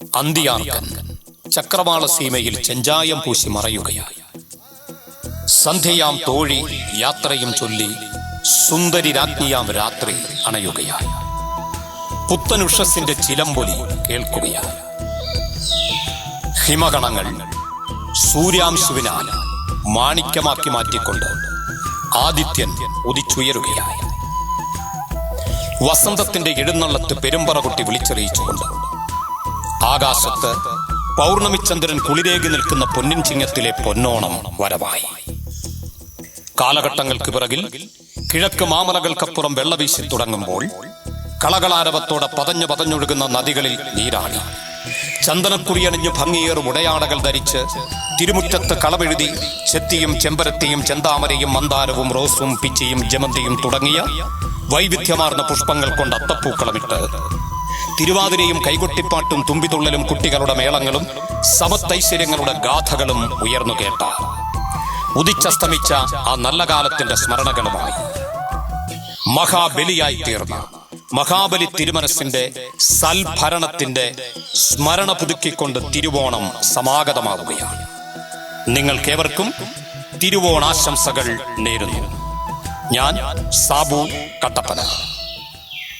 അന്തിയാർക്കൻ ചക്രവാള സീമയിൽ ചെഞ്ചായം പൂശി മറയുകയായി സന്ധ്യയാം തോഴി യാത്രയും ചൊല്ലി സുന്ദരി രാജ്ഞിയാം രാത്രി അണയുകയായി പുത്തനുഷസിന്റെ ചിലമ്പൊലി കേൾക്കുകയായി ഹിമഗണങ്ങൾ സൂര്യാംശുവിനാൽ മാണിക്യമാക്കി മാറ്റിക്കൊണ്ട് ആദിത്യൻ ഉദിച്ചുയരുകയായി വസന്തത്തിന്റെ എഴുന്നള്ളത്ത് പെരുമ്പറ കുട്ടി വിളിച്ചറിയിച്ചുകൊണ്ട് ആകാശത്ത് പൗർണമിചന്ദ്രൻ കുളിരേകി നിൽക്കുന്ന പൊന്നിൻ ചിങ്ങത്തിലെ പൊന്നോണം വരവായി. കാലഘട്ടങ്ങൾക്ക് പിറകിൽ കിഴക്ക് മാമലകൾക്കപ്പുറം വെള്ളവീശി തുടങ്ങുമ്പോൾ കളകളാരവത്തോടെ പതഞ്ഞു പതഞ്ഞൊഴുകുന്ന നദികളിൽ നീരാണി ചന്ദനക്കുറിയണിഞ്ഞു ഭംഗിയേറും ഉടയാടകൾ ധരിച്ച് തിരുമുറ്റത്ത് കളമെഴുതി ചെത്തിയും ചെമ്പരത്തിയും ചെന്താമരയും മന്ദാരവും റോസും പിച്ചിയും ജമന്തിയും തുടങ്ങിയ വൈവിധ്യമാർന്ന പുഷ്പങ്ങൾ കൊണ്ട് അത്തപ്പൂക്കളമിട്ട് തിരുവാതിരയും കൈകൊട്ടിപ്പാട്ടും തുമ്പിതുള്ളലും കുട്ടികളുടെ മേളങ്ങളും സമത്തൈശ്വര്യങ്ങളുടെ ഗാഥകളും ഉയർന്നു കേട്ട. ഉദിച്ചസ്തമിച്ച ആ നല്ല കാലത്തിന്റെ സ്മരണകളുമായി മഹാബലിയായി തീർന്ന മഹാബലി തിരുമനസിന്റെ സൽഭരണത്തിന്റെ സ്മരണ പുതുക്കിക്കൊണ്ട് തിരുവോണം സമാഗതമാവുകയാണ്. നിങ്ങൾക്കേവർക്കും തിരുവോണാശംസകൾ നേരുന്നു. ഞാൻ സാബു കട്ടപ്പന.